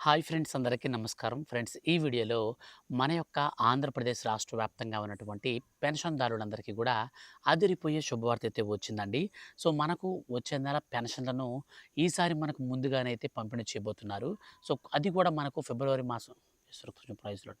Hi friends అందరికీ నమస్కారం. Friends ఈ వీడియోలో మన యొక్క ఆంధ్రప్రదేశ్ రాష్ట్ర వ్యాప్తంగా ఉన్నటువంటి పెన్షన్దారులందరికీ కూడా అదిరిపోయే శుభవార్త అయితే వచ్చిందండి. సో మనకు వచ్చే నెల పెన్షన్లను ఈసారి మనకు ముందుగానే అయితే పంపిణీ చేయబోతున్నారు. సో అది కూడా మనకు ఫిబ్రవరి మాసం ప్రైజ్లో.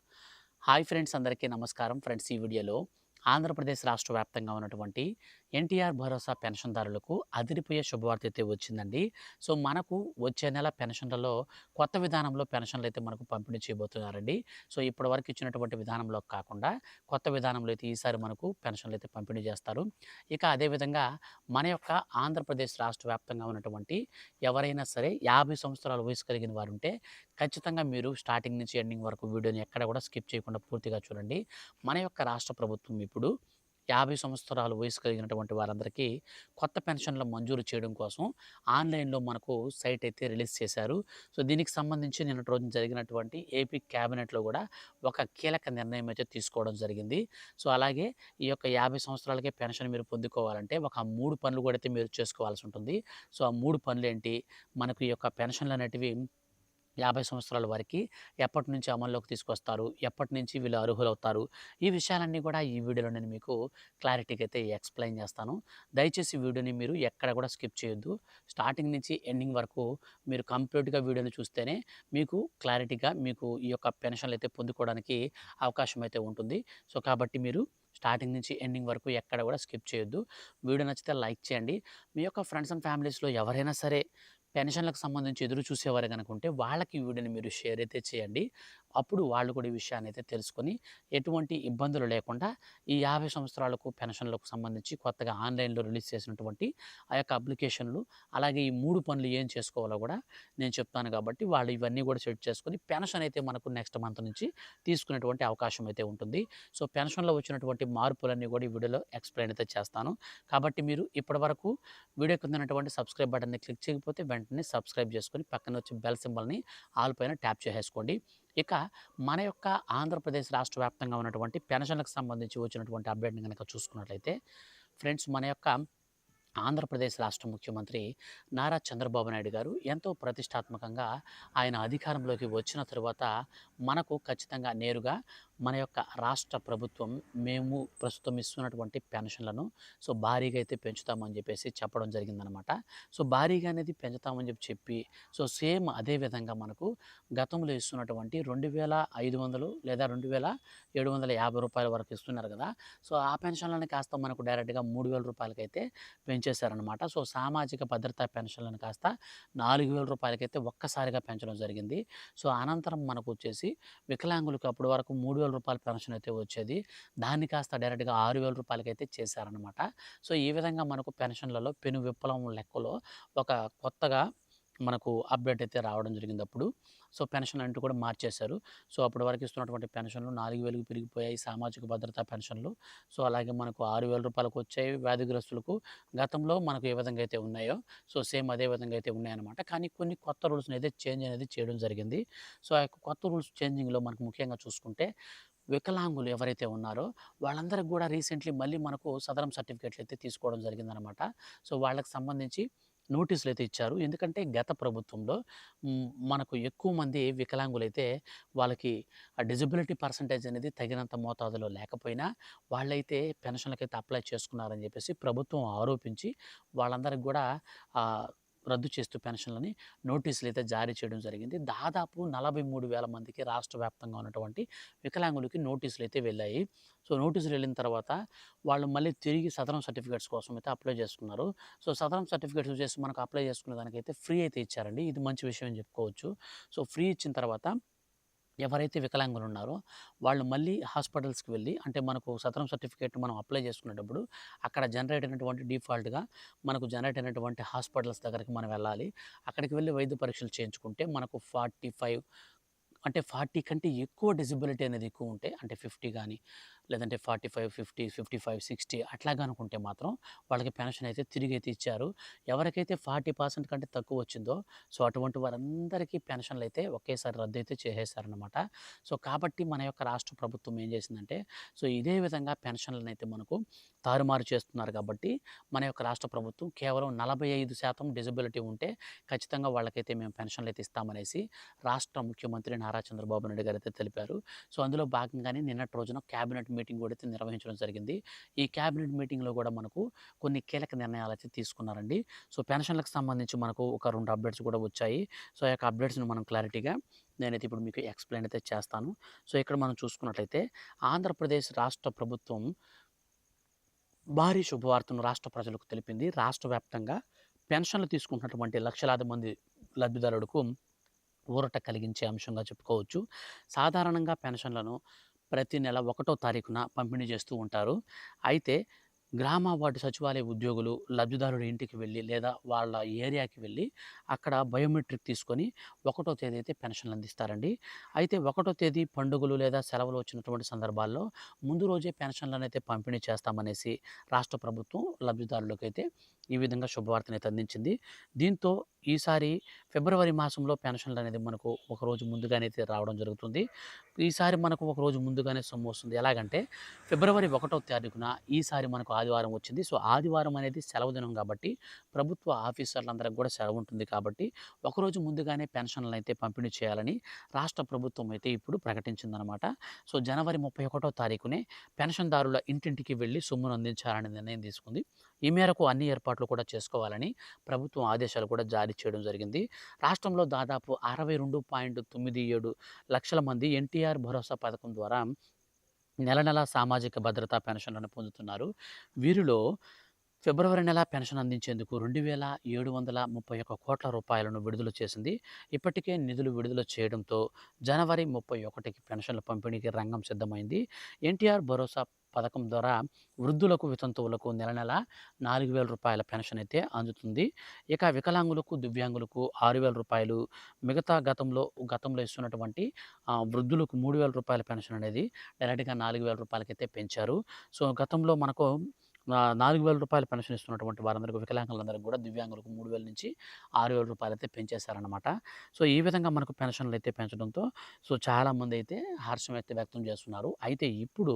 హాయ్ ఫ్రెండ్స్ అందరికీ నమస్కారం. ఫ్రెండ్స్ ఈ వీడియోలో ఆంధ్రప్రదేశ్ రాష్ట్ర వ్యాప్తంగా ఉన్నటువంటి ఎన్టీఆర్ భరోసా పెన్షన్దారులకు అదిరిపోయే శుభవార్త అయితే వచ్చిందండి. సో మనకు వచ్చే నెల పెన్షన్లలో కొత్త విధానంలో పెన్షన్లు అయితే మనకు పంపిణీ చేయబోతున్నారండి. సో ఇప్పటి వరకు ఇచ్చినటువంటి విధానంలో కాకుండా కొత్త విధానంలో అయితే ఈసారి మనకు పెన్షన్లు అయితే పంపిణీ చేస్తారు. ఇక అదేవిధంగా మన యొక్క ఆంధ్రప్రదేశ్ రాష్ట్ర వ్యాప్తంగా ఉన్నటువంటి ఎవరైనా సరే యాభై సంవత్సరాల వయసు కలిగిన వారు ఉంటే ఖచ్చితంగా మీరు స్టార్టింగ్ నుంచి ఎండింగ్ వరకు వీడియోని ఎక్కడ కూడా స్కిప్ చేయకుండా పూర్తిగా చూడండి. మన యొక్క రాష్ట్ర ప్రభుత్వం ఇప్పుడు యాభై సంవత్సరాలు వయసు కలిగినటువంటి వారందరికీ కొత్త పెన్షన్లు మంజూరు చేయడం కోసం ఆన్లైన్లో మనకు సైట్ అయితే రిలీజ్ చేశారు. సో దీనికి సంబంధించి నిన్నటి రోజు జరిగినటువంటి ఏపీ క్యాబినెట్లో కూడా ఒక కీలక నిర్ణయం అయితే తీసుకోవడం జరిగింది. సో అలాగే ఈ యొక్క యాభై సంవత్సరాలకే పెన్షన్ మీరు పొందుకోవాలంటే ఒక మూడు పనులు కూడా అయితే మీరు చేసుకోవాల్సి ఉంటుంది. సో ఆ మూడు పనులు ఏంటి మనకు ఈ యొక్క పెన్షన్లు అనేటివి యాభై సంవత్సరాల వారికి ఎప్పటి నుంచి అమల్లోకి తీసుకొస్తారు? ఎప్పటి నుంచి వీళ్ళు అర్హులవుతారు? ఈ విషయాలన్నీ కూడా ఈ వీడియోలో నేను మీకు క్లారిటీగా అయితే ఎక్స్ప్లెయిన్ చేస్తాను. దయచేసి వీడియోని మీరు ఎక్కడ కూడా స్కిప్ చేయొద్దు. స్టార్టింగ్ నుంచి ఎండింగ్ వరకు మీరు కంప్లీట్గా వీడియోని చూస్తేనే మీకు క్లారిటీగా మీకు ఈ యొక్క పెన్షన్లు అయితే పొందుకోవడానికి అవకాశం అయితే ఉంటుంది. సో కాబట్టి మీరు స్టార్టింగ్ నుంచి ఎండింగ్ వరకు ఎక్కడ కూడా స్కిప్ చేయొద్దు. వీడియో నచ్చితే లైక్ చేయండి. మీ యొక్క ఫ్రెండ్స్ అండ్ ఫ్యామిలీస్లో ఎవరైనా సరే పెన్షన్లకు సంబంధించి ఎదురు చూసేవారు కనుక ఉంటే వాళ్ళకి ఈ వీడియోని మీరు షేర్ అయితే చేయండి. అప్పుడు వాళ్ళు కూడా ఈ విషయాన్ని అయితే తెలుసుకొని ఎటువంటి ఇబ్బందులు లేకుండా ఈ యాభై సంవత్సరాలకు పెన్షన్లకు సంబంధించి కొత్తగా ఆన్లైన్లో రిలీజ్ చేసినటువంటి ఆ యొక్క అప్లికేషన్లు అలాగే ఈ మూడు పనులు ఏం చేసుకోవాలో కూడా నేను చెప్తాను కాబట్టి వాళ్ళు ఇవన్నీ కూడా సెట్ చేసుకొని పెన్షన్ అయితే మనకు నెక్స్ట్ మంత్ నుంచి తీసుకునేటువంటి అవకాశం అయితే ఉంటుంది. సో పెన్షన్లో వచ్చినటువంటి మార్పులన్నీ కూడా ఈ వీడియోలో ఎక్స్ప్లెయిన్ అయితే చేస్తాను. కాబట్టి మీరు ఇప్పటివరకు వీడియో కింద ఉన్నటువంటి సబ్స్క్రైబ్ బటన్ని క్లిక్ చేయకపోతే వెంటనే సబ్స్క్రైబ్ చేసుకొని పక్కన వచ్చి బెల్ సింబల్ని ఆల్ పైన ట్యాప్ చేసేసుకోండి. ఇక మన యొక్క ఆంధ్రప్రదేశ్ రాష్ట్ర వ్యాప్తంగా ఉన్నటువంటి పెన్షన్లకు సంబంధించి వచ్చినటువంటి అప్డేట్ని కనుక చూసుకున్నట్లయితే ఫ్రెండ్స్ మన యొక్క ఆంధ్రప్రదేశ్ రాష్ట్ర ముఖ్యమంత్రి నారా చంద్రబాబు నాయుడు గారు ఎంతో ప్రతిష్టాత్మకంగా ఆయన అధికారంలోకి వచ్చిన తరువాత మనకు ఖచ్చితంగా నేరుగా మన యొక్క రాష్ట్ర ప్రభుత్వం మేము ప్రస్తుతం ఇస్తున్నటువంటి పెన్షన్లను సో భారీగా అయితే పెంచుతామని చెప్పేసి చెప్పడం జరిగిందనమాట సో భారీగా అనేది పెంచుతామని చెప్పి చెప్పి సో సేమ్ అదే విధంగా మనకు గతంలో ఇస్తున్నటువంటి రెండు వేల ఐదు వందలు లేదా రెండు వేల ఏడు వందల యాభై రూపాయల వరకు ఇస్తున్నారు కదా సో ఆ పెన్షన్లను కాస్త మనకు డైరెక్ట్గా మూడు వేల రూపాయలకైతే పెంచేశారనమాట సో సామాజిక భద్రతా పెన్షన్లను కాస్త నాలుగు వేల రూపాయలకైతే ఒక్కసారిగా పెంచడం జరిగింది. సో అనంతరం మనకు వచ్చేసి వికలాంగులకు అప్పటి వరకు మూడు వేల రూపాయల పెన్షన్ అయితే వచ్చేది. దాన్ని కాస్త డైరెక్ట్గా ఆరు వేల రూపాయలకైతే చేశారనమాట సో ఈ విధంగా మనకు పెన్షన్లలో పెను విప్లవం లెక్కలో ఒక కొత్తగా మనకు అప్డేట్ అయితే రావడం జరిగింది అప్పుడు సో పెన్షన్ అంటూ కూడా మార్చేశారు. సో అప్పటి వరకు ఇస్తున్నటువంటి పెన్షన్లు నాలుగు వేలకు పెరిగిపోయాయి. సామాజిక భద్రతా పెన్షన్లు. సో అలాగే మనకు ఆరు వేల రూపాయలకు వచ్చాయి వ్యాధిగ్రస్తులకు. గతంలో మనకు ఏ విధంగా అయితే ఉన్నాయో సో సేమ్ అదే విధంగా అయితే ఉన్నాయన్నమాట. కానీ కొన్ని కొత్త రూల్స్ని అయితే చేంజ్ అనేది చేయడం జరిగింది. సో ఆ యొక్క కొత్త రూల్స్ చేంజింగ్లో మనకు ముఖ్యంగా చూసుకుంటే వికలాంగులు ఎవరైతే ఉన్నారో వాళ్ళందరికీ కూడా రీసెంట్లీ మళ్ళీ మనకు సదరం సర్టిఫికేట్లు అయితే తీసుకోవడం జరిగిందనమాట సో వాళ్ళకి సంబంధించి నోటీసులు అయితే ఇచ్చారు. ఎందుకంటే గత ప్రభుత్వంలో మనకు ఎక్కువ మంది వికలాంగులైతే వాళ్ళకి ఆ డిజబిలిటీ పర్సంటేజ్ అనేది తగినంత మోతాదులో లేకపోయినా వాళ్ళైతే పెన్షన్లకైతే అప్లై చేసుకున్నారని చెప్పేసి ప్రభుత్వం ఆరోపించి వాళ్ళందరికి కూడా రద్దు చేస్తూ పెన్షన్లని నోటీసులు అయితే జారీ చేయడం జరిగింది. దాదాపు నలభై మూడు వేల మందికి రాష్ట్ర వ్యాప్తంగా ఉన్నటువంటి వికలాంగులకి నోటీసులు అయితే వెళ్ళాయి. సో నోటీసులు వెళ్ళిన తర్వాత వాళ్ళు మళ్ళీ తిరిగి సదరం సర్టిఫికేట్స్ కోసం అయితే అప్లై చేసుకున్నారు. సో సదరం సర్టిఫికేట్స్ చేసి మనకు అప్లై చేసుకునే దానికైతే ఫ్రీ అయితే ఇచ్చారండి. ఇది మంచి విషయం అని చెప్పుకోవచ్చు. సో ఫ్రీ ఇచ్చిన తర్వాత ఎవరైతే వికలాంగులు ఉన్నారో వాళ్ళు మళ్ళీ హాస్పిటల్స్కి వెళ్ళి అంటే మనకు సతరం సర్టిఫికేట్ మనం అప్లై చేసుకునేటప్పుడు అక్కడ జనరేట్ అయినటువంటి డిఫాల్ట్గా మనకు జనరేట్ అయినటువంటి హాస్పిటల్స్ దగ్గరికి మనం వెళ్ళాలి. అక్కడికి వెళ్ళి వైద్య పరీక్షలు చేయించుకుంటే మనకు ఫార్టీ ఫైవ్ అంటే ఫార్టీ కంటే ఎక్కువ డిజబిలిటీ అనేది ఎక్కువ ఉంటే అంటే ఫిఫ్టీ కానీ లేదంటే forty five fifty fifty five sixty అట్లాగా అనుకుంటే మాత్రం వాళ్ళకి పెన్షన్ అయితే తిరిగి అయితే ఇచ్చారు. ఎవరికైతే ఫార్టీ పర్సెంట్ కంటే తక్కువ వచ్చిందో సో అటువంటి వారందరికీ పెన్షన్లు అయితే ఒకేసారి రద్దు అయితే చేసేసారనమాట సో కాబట్టి మన యొక్క రాష్ట్ర ప్రభుత్వం ఏం చేసిందంటే సో ఇదే విధంగా పెన్షన్లను అయితే మనకు తారుమారు చేస్తున్నారు కాబట్టి మన యొక్క రాష్ట్ర ప్రభుత్వం కేవలం నలభై ఐదు శాతం డిజబిలిటీ ఉంటే ఖచ్చితంగా వాళ్ళకైతే మేము పెన్షన్లు అయితే ఇస్తామనేసి రాష్ట్ర ముఖ్యమంత్రి నారా చంద్రబాబు నాయుడు గారు అయితే తెలిపారు. సో అందులో భాగంగానే నిన్నటి రోజున క్యాబినెట్ మీటింగ్ కూడా అయితే నిర్వహించడం జరిగింది. ఈ క్యాబినెట్ మీటింగ్లో కూడా మనకు కొన్ని కీలక నిర్ణయాలు అయితే తీసుకున్నారండి. సో పెన్షన్లకు సంబంధించి మనకు ఒక రెండు అప్డేట్స్ కూడా వచ్చాయి. సో ఆ యొక్క అప్డేట్స్ని మనం క్లారిటీగా నేనైతే ఇప్పుడు మీకు ఎక్స్ప్లెయిన్ అయితే చేస్తాను. సో ఇక్కడ మనం చూసుకున్నట్లయితే ఆంధ్రప్రదేశ్ రాష్ట్ర ప్రభుత్వం భారీ శుభవార్తను రాష్ట్ర ప్రజలకు తెలిపింది. రాష్ట్ర వ్యాప్తంగా పెన్షన్లు తీసుకుంటున్నటువంటి లక్షలాది మంది లబ్ధిదారులకు ఊరట కలిగించే అంశంగా చెప్పుకోవచ్చు. సాధారణంగా పెన్షన్లను ప్రతి నెల ఒకటో తారీఖున పంపిణీ చేస్తూ ఉంటారు. అయితే గ్రామ వార్డు సచివాలయ ఉద్యోగులు లబ్ధిదారుడి ఇంటికి వెళ్ళి లేదా వాళ్ళ ఏరియాకి వెళ్ళి అక్కడ బయోమెట్రిక్ తీసుకొని ఒకటో తేదీ అయితే పెన్షన్లు అందిస్తారండి. అయితే ఒకటో తేదీ పండుగలు లేదా సెలవులు వచ్చినటువంటి సందర్భాల్లో ముందు రోజే పెన్షన్లను అయితే పంపిణీ చేస్తామనేసి రాష్ట్ర ప్రభుత్వం లబ్ధిదారులకు అయితే ఈ విధంగా శుభవార్తను అందించింది. దీంతో ఈసారి ఫిబ్రవరి మాసంలో పెన్షన్లు అనేది మనకు ఒక రోజు ముందుగానే అయితే రావడం జరుగుతుంది. ఈసారి మనకు ఒక రోజు ముందుగానే సొమ్ము వస్తుంది. ఎలాగంటే ఫిబ్రవరి ఒకటో తారీఖున ఈసారి మనకు ఆదివారం వచ్చింది. సో ఆదివారం అనేది సెలవు దినం కాబట్టి ప్రభుత్వ ఆఫీసర్లందరికి కూడా సెలవు ఉంటుంది కాబట్టి ఒకరోజు ముందుగానే పెన్షన్లు అయితే పంపిణీ చేయాలని రాష్ట్ర ప్రభుత్వం అయితే ఇప్పుడు ప్రకటించిందనమాట. సో జనవరి ముప్పై ఒకటో తారీఖునే పెన్షన్దారుల ఇంటింటికి వెళ్ళి సొమ్మును అందించాలని నిర్ణయం తీసుకుంది. ఈ మేరకు అన్ని ఏర్పాట్లు కూడా చేసుకోవాలని ప్రభుత్వం ఆదేశాలు కూడా జారీ చేయడం జరిగింది. రాష్ట్రంలో దాదాపు అరవై రెండు పాయింట్ తొమ్మిది ఏడు లక్షల మంది ఎన్టీఆర్ భరోసా పథకం ద్వారా నెల నెల సామాజిక భద్రతా పెన్షన్లను పొందుతున్నారు. వీరిలో ఫిబ్రవరి నెల పెన్షన్ అందించేందుకు రెండు వేల ఏడు వందల ముప్పై ఒక్క కోట్ల రూపాయలను విడుదల చేసింది. ఇప్పటికే నిధులు విడుదల చేయడంతో జనవరి ముప్పై ఒకటికి పెన్షన్ల పంపిణీకి రంగం సిద్ధమైంది. ఎన్టీఆర్ భరోసా పథకం ద్వారా వృద్ధులకు వితంతువులకు నెల నెల నాలుగు వేల రూపాయల పెన్షన్ అయితే అందుతుంది. ఇక వికలాంగులకు దివ్యాంగులకు ఆరు వేల రూపాయలు మిగతా గతంలో గతంలో ఇస్తున్నటువంటి వృద్ధులకు మూడు వేల రూపాయల పెన్షన్ అనేది డైరెక్ట్గా నాలుగు వేల రూపాయలకైతే పెంచారు. సో గతంలో మనకు నాలుగు వేల రూపాయల పెన్షన్ ఇస్తున్నటువంటి వారందరికీ వికలాంగులందరికీ కూడా దివ్యాంగులకు మూడు వేల నుంచి ఆరు వేల రూపాయలు అయితే పెంచేశారనమాట సో ఈ విధంగా మనకు పెన్షన్లు అయితే పెంచడంతో సో చాలామంది అయితే హర్షం అయితే వ్యక్తం చేస్తున్నారు. అయితే ఇప్పుడు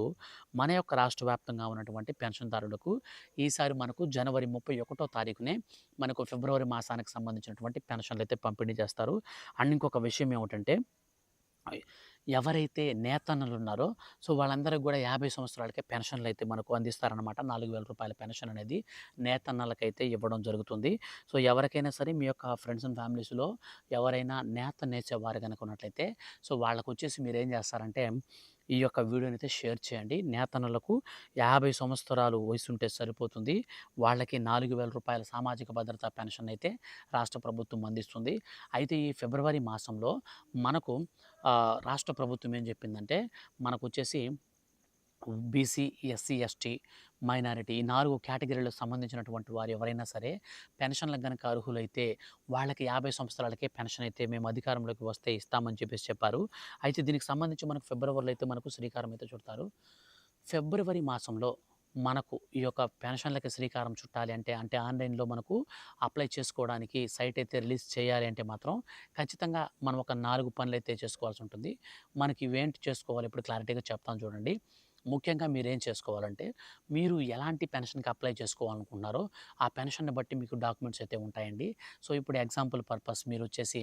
మన యొక్క రాష్ట్ర వ్యాప్తంగా ఉన్నటువంటి పెన్షన్దారులకు ఈసారి మనకు జనవరి ముప్పై ఒకటో తారీఖునే మనకు ఫిబ్రవరి మాసానికి సంబంధించినటువంటి పెన్షన్లు అయితే పంపిణీ చేస్తారు. అండ్ ఇంకొక విషయం ఏమిటంటే ఎవరైతే నేతన్నలు ఉన్నారో సో వాళ్ళందరికీ కూడా యాభై సంవత్సరాలకే పెన్షన్లు అయితే మనకు అందిస్తారనమాట నాలుగు వేల రూపాయల పెన్షన్ అనేది నేతన్నలకైతే ఇవ్వడం జరుగుతుంది. సో ఎవరికైనా సరే మీ యొక్క ఫ్రెండ్స్ అండ్ ఫ్యామిలీస్లో ఎవరైనా నేత నేర్చేవారు కనుక ఉన్నట్లయితే సో వాళ్ళకు వచ్చేసి మీరు ఏం చేస్తారంటే ఈ యొక్క వీడియోని అయితే షేర్ చేయండి. నేతనలకు యాభై సంవత్సరాలు వయసు ఉంటే సరిపోతుంది. వాళ్ళకి నాలుగు వేల రూపాయల సామాజిక భద్రత పెన్షన్ అయితే రాష్ట్ర ప్రభుత్వం అందిస్తుంది. అయితే ఈ ఫిబ్రవరి మాసంలో మనకు రాష్ట్ర ప్రభుత్వం ఏం చెప్పిందంటే మనకు వచ్చేసి బీసీ ఎస్సీ ఎస్టీ మైనారిటీ ఈ నాలుగు కేటగిరీలకు సంబంధించినటువంటి వారు ఎవరైనా సరే పెన్షన్లకు కనుక అర్హులైతే వాళ్ళకి యాభై సంవత్సరాలకే పెన్షన్ అయితే మేము అధికారంలోకి వస్తే ఇస్తామని చెప్పేసి చెప్పారు. అయితే దీనికి సంబంధించి మనకు ఫిబ్రవరిలో అయితే మనకు శ్రీకారం అయితే చుడతారు. ఫిబ్రవరి మాసంలో మనకు ఈ యొక్క పెన్షన్లకి శ్రీకారం చుట్టాలి అంటే అంటే ఆన్లైన్లో మనకు అప్లై చేసుకోవడానికి సైట్ అయితే రిలీజ్ చేయాలి అంటే మాత్రం ఖచ్చితంగా మనం ఒక నాలుగు పనులు అయితే చేసుకోవాల్సి ఉంటుంది. మనకి ఇవేంటి చేసుకోవాలి? ఇప్పుడు క్లారిటీగా చెప్తాను చూడండి. ముఖ్యంగా మీరు ఏం చేసుకోవాలంటే మీరు ఎలాంటి పెన్షన్కి అప్లై చేసుకోవాలనుకుంటున్నారో ఆ పెన్షన్ని బట్టి మీకు డాక్యుమెంట్స్ అయితే ఉంటాయండి. సో ఇప్పుడు ఎగ్జాంపుల్ పర్పస్ మీరు వచ్చేసి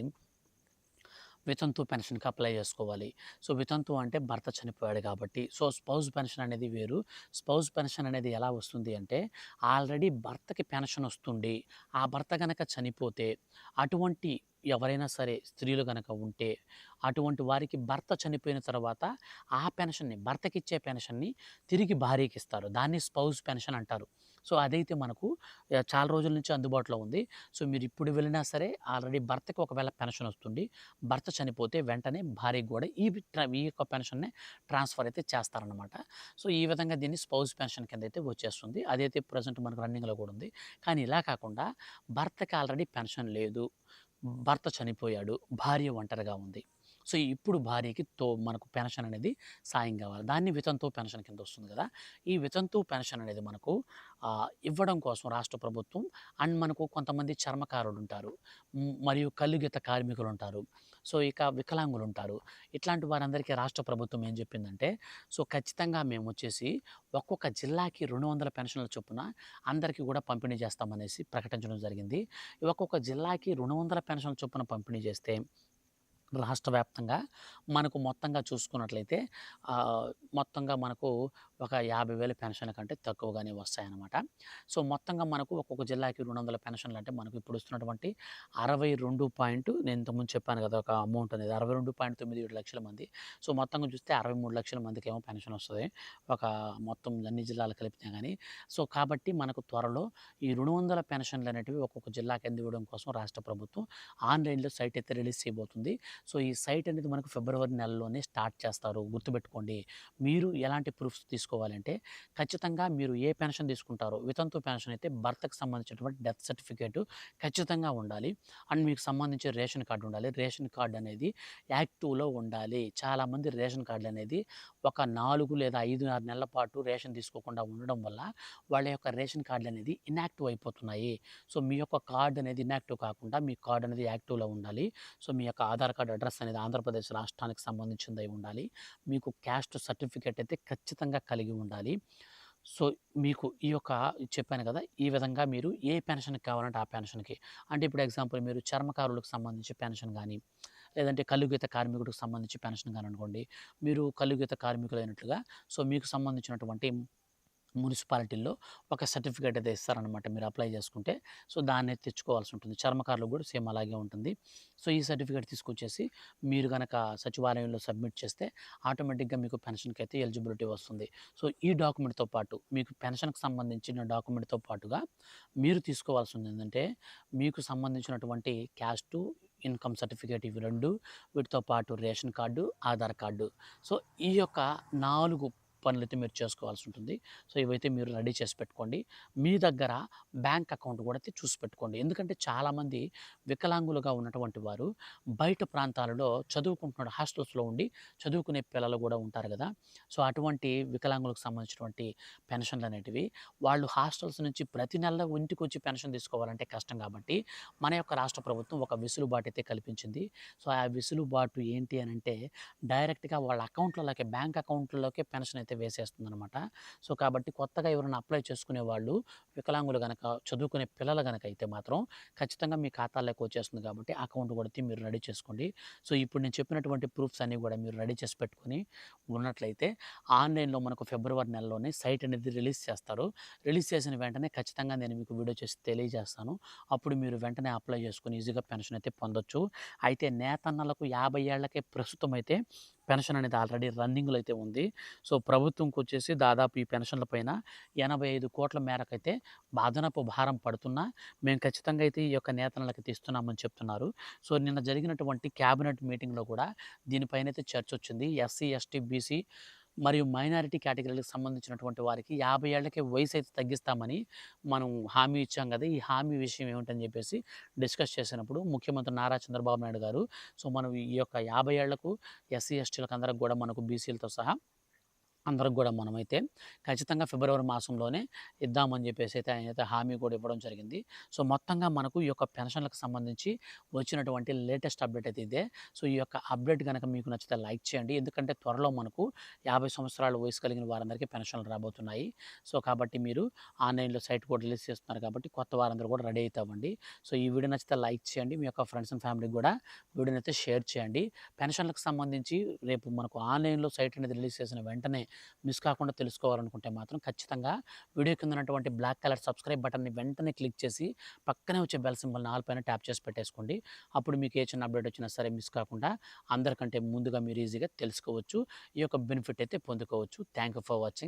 వితంతు పెన్షన్కి అప్లై చేసుకోవాలి. సో వితంతు అంటే భర్త చనిపోయాడు కాబట్టి. సో స్పౌజ్ పెన్షన్ అనేది వేరు. స్పౌజ్ పెన్షన్ అనేది ఎలా వస్తుంది అంటే ఆల్రెడీ భర్తకి పెన్షన్ వస్తుంది. ఆ భర్త కనుక చనిపోతే అటువంటి ఎవరైనా సరే స్త్రీలు కనుక ఉంటే అటువంటి వారికి భర్త చనిపోయిన తర్వాత ఆ పెన్షన్ని భర్తకిచ్చే పెన్షన్ని తిరిగి భార్యకి ఇస్తారు దాన్ని స్పౌజ్ పెన్షన్ అంటారు. సో అదైతే మనకు చాలా రోజుల నుంచి అందుబాటులో ఉంది. సో మీరు ఇప్పుడు వెళ్ళినా సరే ఆల్రెడీ భర్తకి ఒకవేళ పెన్షన్ వస్తుంది భర్త చనిపోతే వెంటనే భార్యకి కూడా ఈ ఈ యొక్క పెన్షన్నే ట్రాన్స్ఫర్ అయితే చేస్తారనమాట సో ఈ విధంగా దీన్ని స్పౌజ్ పెన్షన్ కింద అయితే వచ్చేస్తుంది. అదైతే ప్రజెంట్ మనకు రన్నింగ్లో కూడా ఉంది. కానీ ఇలా కాకుండా భర్తకి ఆల్రెడీ పెన్షన్ లేదు. భర్త చనిపోయాడు భార్య ఒంటరిగా ఉంది. సో ఇప్పుడు భార్యకి తో మనకు పెన్షన్ అనేది సాయం కావాలి. దాన్ని వితంతు పెన్షన్ కింద వస్తుంది కదా. ఈ వితంతు పెన్షన్ అనేది మనకు ఇవ్వడం కోసం రాష్ట్ర ప్రభుత్వం అండ్ మనకు కొంతమంది చర్మకారులు ఉంటారు మరియు కల్లుగీత కార్మికులు ఉంటారు సో ఇక వికలాంగులు ఉంటారు ఇట్లాంటి వారందరికీ రాష్ట్ర ప్రభుత్వం ఏం చెప్పిందంటే సో ఖచ్చితంగా మేము వచ్చేసి ఒక్కొక్క జిల్లాకి రెండు వందల పెన్షన్ల చొప్పున అందరికీ కూడా పంపిణీ చేస్తామనేసి ప్రకటించడం జరిగింది. ఒక్కొక్క జిల్లాకి రెండు వందల పెన్షన్ల చొప్పున పంపిణీ చేస్తే రాష్ట్ర వ్యాప్తంగా మనకు మొత్తంగా చూసుకున్నట్లయితే మొత్తంగా మనకు ఒక యాభై వేల పెన్షన్ల కంటే తక్కువగానే వస్తాయన్నమాట. సో మొత్తంగా మనకు ఒక్కొక్క జిల్లాకి రెండు వందల పెన్షన్లు అంటే మనకు ఇప్పుడు వస్తున్నటువంటి అరవై రెండు పాయింట్ నేను ఇంతకుముందు చెప్పాను కదా ఒక అమౌంట్ అనేది అరవై రెండు పాయింట్ తొమ్మిది ఏడు లక్షల మంది. సో మొత్తంగా చూస్తే అరవై మూడు లక్షల మందికి ఏమో పెన్షన్ వస్తుంది. ఒక మొత్తం అన్ని జిల్లాలు కలిపితే కానీ సో కాబట్టి మనకు త్వరలో ఈ రెండు వందల పెన్షన్లు అనేటివి ఒక్కొక్క జిల్లాకి అందివ్వడం కోసం రాష్ట్ర ప్రభుత్వం ఆన్లైన్లో సైట్ అయితే రిలీజ్ చేయబోతుంది. సో ఈ సైట్ అనేది మనకు ఫిబ్రవరి నెలలోనే స్టార్ట్ చేస్తారు. గుర్తుపెట్టుకోండి. మీరు ఎలాంటి ప్రూఫ్స్ తీసుకోవాలంటే ఖచ్చితంగా మీరు ఏ పెన్షన్ తీసుకుంటారో వితంతు పెన్షన్ అయితే భర్తకు సంబంధించినటువంటి డెత్ సర్టిఫికేట్ ఖచ్చితంగా ఉండాలి. అండ్ మీకు సంబంధించి రేషన్ కార్డు ఉండాలి. రేషన్ కార్డు అనేది యాక్టివ్లో ఉండాలి. చాలామంది రేషన్ కార్డు అనేది ఒక నాలుగు లేదా ఐదు ఆరు నెలల పాటు రేషన్ తీసుకోకుండా ఉండడం వల్ల వాళ్ళ యొక్క రేషన్ కార్డులు అనేది ఇన్యాక్టివ్ అయిపోతున్నాయి. సో మీ యొక్క కార్డు అనేది ఇన్యాక్టివ్ కాకుండా మీ కార్డు అనేది యాక్టివ్లో ఉండాలి. సో మీ యొక్క ఆధార్ కార్డు అడ్రస్ అనేది ఆంధ్రప్రదేశ్ రాష్ట్రానికి సంబంధించింది ఉండాలి. మీకు క్యాస్ట్ సర్టిఫికేట్ అయితే ఖచ్చితంగా కలిగి ఉండాలి. సో మీకు ఈ యొక్క చెప్పాను కదా ఈ విధంగా మీరు ఏ పెన్షన్కి కావాలంటే ఆ పెన్షన్కి. అంటే ఇప్పుడు ఎగ్జాంపుల్ మీరు చర్మకారులకు సంబంధించి పెన్షన్ కానీ లేదంటే కలుగీత కార్మికుడికి సంబంధించి పెన్షన్ కానీ అనుకోండి మీరు కలుగీత కార్మికులైనట్లుగా సో మీకు సంబంధించినటువంటి మున్సిపాలిటీల్లో ఒక సర్టిఫికేట్ అయితే ఇస్తారనమాట మీరు అప్లై చేసుకుంటే. సో దాన్ని తెచ్చుకోవాల్సి ఉంటుంది. చర్మకారులకు కూడా సేమ్ అలాగే ఉంటుంది. సో ఈ సర్టిఫికేట్ తీసుకొచ్చేసి మీరు కనుక సచివాలయంలో సబ్మిట్ చేస్తే ఆటోమేటిక్గా మీకు పెన్షన్కి అయితే ఎలిజిబిలిటీ వస్తుంది. సో ఈ డాక్యుమెంట్తో పాటు మీకు పెన్షన్కి సంబంధించిన డాక్యుమెంట్తో పాటుగా మీరు తీసుకోవాల్సి ఉంది ఏంటంటే మీకు సంబంధించినటువంటి క్యాస్టు ఇన్కమ్ సర్టిఫికేట్ ఇవి రెండు వీటితో పాటు ration card Aadhaar card. So ఈ యొక్క నాలుగు పనులు అయితే మీరు చేసుకోవాల్సి ఉంటుంది సో ఇవైతే మీరు రెడీ చేసి పెట్టుకోండి. మీ దగ్గర బ్యాంక్ అకౌంట్ కూడా అయితే చూసి పెట్టుకోండి. ఎందుకంటే చాలామంది వికలాంగులుగా ఉన్నటువంటి వారు బయట ప్రాంతాలలో చదువుకుంటున్న హాస్టల్స్లో ఉండి చదువుకునే పిల్లలు కూడా ఉంటారు కదా. సో అటువంటి వికలాంగులకు సంబంధించినటువంటి పెన్షన్లు అనేటివి వాళ్ళు హాస్టల్స్ నుంచి ప్రతి నెల ఇంటికి వచ్చి పెన్షన్ తీసుకోవాలంటే కష్టం కాబట్టి మన యొక్క రాష్ట్ర ప్రభుత్వం ఒక విసులుబాటు అయితే కల్పించింది. సో ఆ విసులుబాటు ఏంటి అని అంటే డైరెక్ట్గా వాళ్ళ అకౌంట్లలోకి బ్యాంక్ అకౌంట్లలోకి పెన్షన్ అయితే వేసేస్తుంది అనమాట సో కాబట్టి కొత్తగా ఎవరైనా అప్లై చేసుకునే వాళ్ళు వికలాంగులు కనుక చదువుకునే పిల్లలు కనుక అయితే మాత్రం ఖచ్చితంగా మీ ఖాతాలోకి వచ్చేస్తుంది కాబట్టి అకౌంట్ కొడితే మీరు రెడీ చేసుకోండి. సో ఇప్పుడు నేను చెప్పినటువంటి ప్రూఫ్స్ అన్నీ కూడా మీరు రెడీ చేసి పెట్టుకొని ఉన్నట్లయితే ఆన్లైన్లో మనకు ఫిబ్రవరి నెలలోనే సైట్ అనేది రిలీజ్ చేస్తారు. రిలీజ్ చేసిన వెంటనే ఖచ్చితంగా నేను మీకు వీడియో చేసి తెలియజేస్తాను. అప్పుడు మీరు వెంటనే అప్లై చేసుకుని ఈజీగా పెన్షన్ అయితే పొందొచ్చు. అయితే నేతన్నలకు యాభై ఏళ్ళకే ప్రస్తుతం అయితే పెన్షన్ అనేది ఆల్రెడీ రన్నింగ్లో అయితే ఉంది. సో ప్రభుత్వంకి వచ్చేసి దాదాపు ఈ పెన్షన్ల పైన ఎనభై ఐదు కోట్ల మేరకు అయితే అదనపు భారం పడుతున్నా మేము ఖచ్చితంగా అయితే ఈ యొక్క నేతన్నలకు తీస్తున్నామని చెప్తున్నారు. సో నిన్న జరిగినటువంటి క్యాబినెట్ మీటింగ్లో కూడా దీనిపైన అయితే చర్చ వచ్చింది ఎస్సీ ఎస్టీ బీసీ మరియు మైనారిటీ కేటగిరీలకు సంబంధించినటువంటి వారికి యాభై ఏళ్ళకే వయసు అయితే తగ్గిస్తామని మనం హామీ ఇచ్చాం కదా! ఈ హామీ విషయం ఏమిటని చెప్పేసి డిస్కస్ చేసినప్పుడు ముఖ్యమంత్రి నారా చంద్రబాబు నాయుడు గారు సో మనం ఈ యొక్క యాభై ఏళ్ళకు ఎస్సీ ఎస్టీలకు అందరికి కూడా మనకు బీసీలతో సహా అందరికి కూడా మనమైతే ఖచ్చితంగా ఫిబ్రవరి మాసంలోనే ఇద్దామని చెప్పేసి అయితే ఆయన అయితే హామీ కూడా ఇవ్వడం జరిగింది. సో మొత్తంగా మనకు ఈ యొక్క పెన్షన్లకు సంబంధించి వచ్చినటువంటి లేటెస్ట్ అప్డేట్ అయితే ఇదే. సో ఈ యొక్క అప్డేట్ కనుక మీకు నచ్చితే లైక్ చేయండి. ఎందుకంటే త్వరలో మనకు యాభై సంవత్సరాల వయసు కలిగిన వారందరికీ పెన్షన్లు రాబోతున్నాయి. సో కాబట్టి మీరు ఆన్లైన్లో సైట్ కూడా రిలీజ్ చేస్తున్నారు కాబట్టి కొత్త వారందరూ కూడా రెడీ అవుతామండి సో ఈ వీడియో నచ్చితే లైక్ చేయండి. మీ యొక్క ఫ్రెండ్స్ అండ్ ఫ్యామిలీకి కూడా వీడియోని అయితే షేర్ చేయండి. పెన్షన్లకు సంబంధించి రేపు మనకు ఆన్లైన్లో సైట్ అనేది రిలీజ్ చేసిన వెంటనే మిస్ కాకుండా తెలుసుకోవాలనుకుంటే మాత్రం ఖచ్చితంగా వీడియో కింద ఉన్నటువంటి బ్లాక్ కలర్ సబ్స్క్రైబ్ బటన్ని వెంటనే క్లిక్ చేసి పక్కనే వచ్చే బెల్ సింబల్ నాలుగు పైన ట్యాప్ చేసి పెట్టేసుకోండి. అప్పుడు మీకు ఏ చిన్న అప్డేట్ వచ్చినా సరే మిస్ కాకుండా అందరికంటే ముందుగా మీరు ఈజీగా తెలుసుకోవచ్చు. ఈ యొక్క బెనిఫిట్ అయితే పొందుకోవచ్చు. Thank you for watching.